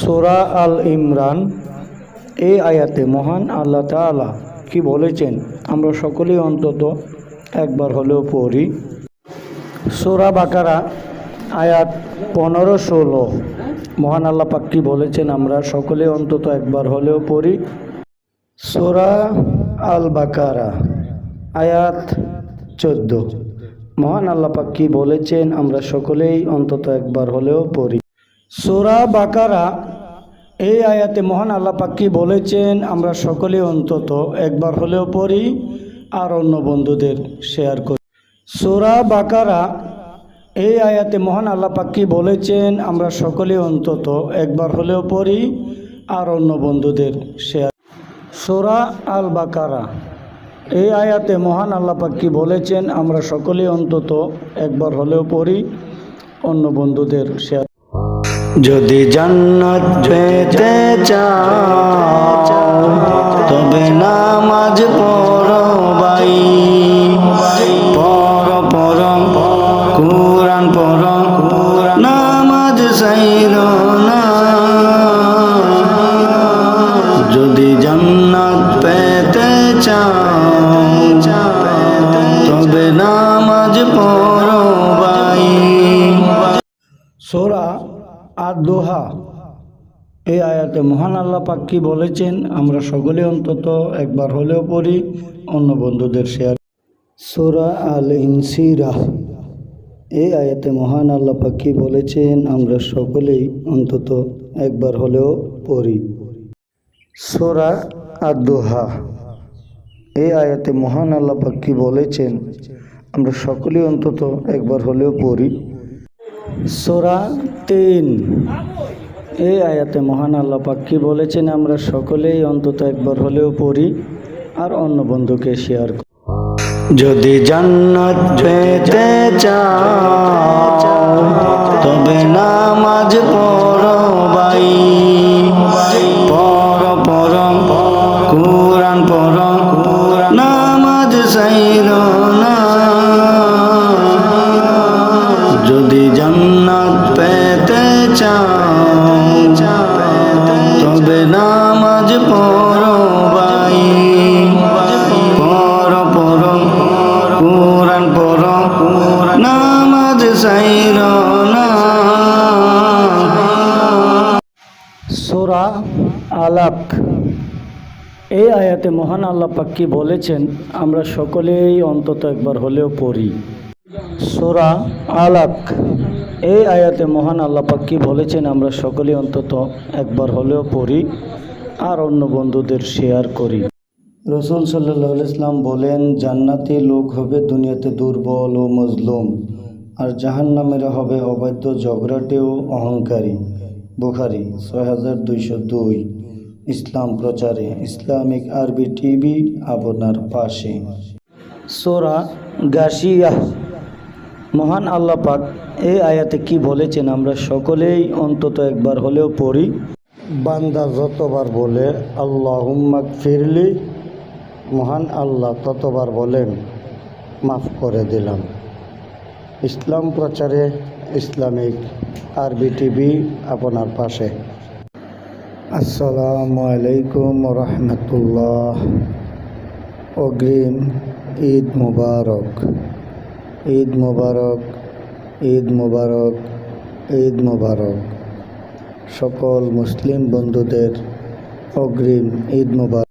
সোরা আল ইমরান, এই আয়াতে মহান আল্লাহ তাআলা কি বলেছেন? আমরা সকলেই অন্তত একবার হলেও পড়ি। সোরা বাকারা, আয়াত পনেরো ষোলো। মহান আল্লাহ পাক কি বলেছেন? আমরা সকলে অন্তত একবার হলেও পড়ি। সোরা আল বাকারা, আয়াত চোদ্দ। মহান আল্লাহ পাক কি বলেছেন? আমরা সকলেই অন্তত একবার হলেও পড়ি। সোরা বাকারা, এই আয়াতে মহান আল্লাহ পাক কি বলেছেন? আমরা সকলে অন্তত একবার হলেও পড়ি, আর অন্য বন্ধুদের শেয়ার করি। সোরা বাকারা, এই আয়াতে মহান আল্লাহ পাক কি বলেছেন? আমরা সকলে অন্তত একবার হলেও পড়ি, আর অন্য বন্ধুদের শেয়ার সোরা আল বাকারা এই আয়াতে মহান আল্লাহ পাক কি বলেছেন? আমরা সকলে অন্তত একবার হলেও পড়ি, অন্য বন্ধুদের শেয়ার যদি জান্নাত পেতে চাও, তবে নামাজ পড়ো ভাই। পড় পড়, কোরআন পড়, নামাজ সাইর না। যদি জান্নাত পেতে চাও, তবে নামাজ পড়ো ভাই। সোরা আর দোহা। এই আয়াতে মহান আল্লাহ পাক কি বলেছেন? আমরা সকলে অন্তত একবার হলেও পড়ি, অন্য বন্ধুদের শেয়ার। সোরা আল ইনসিরা। এই আয়াতে মহান আল্লাহ পাক কি বলেছেন? আমরা সকলেই অন্তত একবার হলেও পড়ি। সোরা আর দোহা এই আয়াতে মহান আল্লাহ পাক কি বলেছেন? আমরা সকলেই অন্তত একবার হলেও পড়ি সোরা তিন। এই আয়াতে মহান আল্লাহ পাক কি বলেছেন আমরা সকলেই অন্তত একবার হলেও পড়ি আর অন্য বন্ধুকে শেয়ার করি। যদি জান্নাত পেতে চাও, তবে নামাজ পড়ো ভাই। পড় পড়, কোরআন পড়, নামাজ সাইর সোরা এই আয়াতে মহান আল্লাহ পাক কি বলেছেন, আমরা সকলেই অন্তত একবার হলেও পড়ি। সোরা আলাক। এই আয়াতে মহান আল্লাহ পাক্কি বলেছেন, আমরা সকলেই অন্তত একবার হলেও পড়ি। আর অন্য বন্ধুদের শেয়ার করি। রসুল সাল্লাহ ইসলাম বলেন, জান্নাতি লোক হবে দুনিয়াতে দুর্বল ও মজলুম, আর জাহান্নামেরা হবে অবাধ্য ঝগড়াটে ও অহংকারী। বুখারি, ছয় হাজার দুইশো দুই। ইসলাম প্রচারে, ইসলামিক আরবি টিভি আপনার পাশে। সোরা গাশিয়া মহান আল্লাহ পাক এই আয়াতে কি বলেছেন আমরা সকলেই অন্তত একবার হলেও পড়ি। বান্দা যতবার বলে আল্লাহ ফিরলি মহান আল্লাহ ততবার বলেন, মাফ করে দিলাম। ইসলাম প্রচারে, ইসলামিক আরবি টিভি আপনার পাশে। আসসালামু আলাইকুম রহমতুল্লাহ। অগ্রিম ঈদ মুবারক। ঈদ মুবারক ঈদ মুবারক ঈদ মুবারক। সকল মুসলিম বন্ধুদের অগ্রিম ঈদ মুবারক।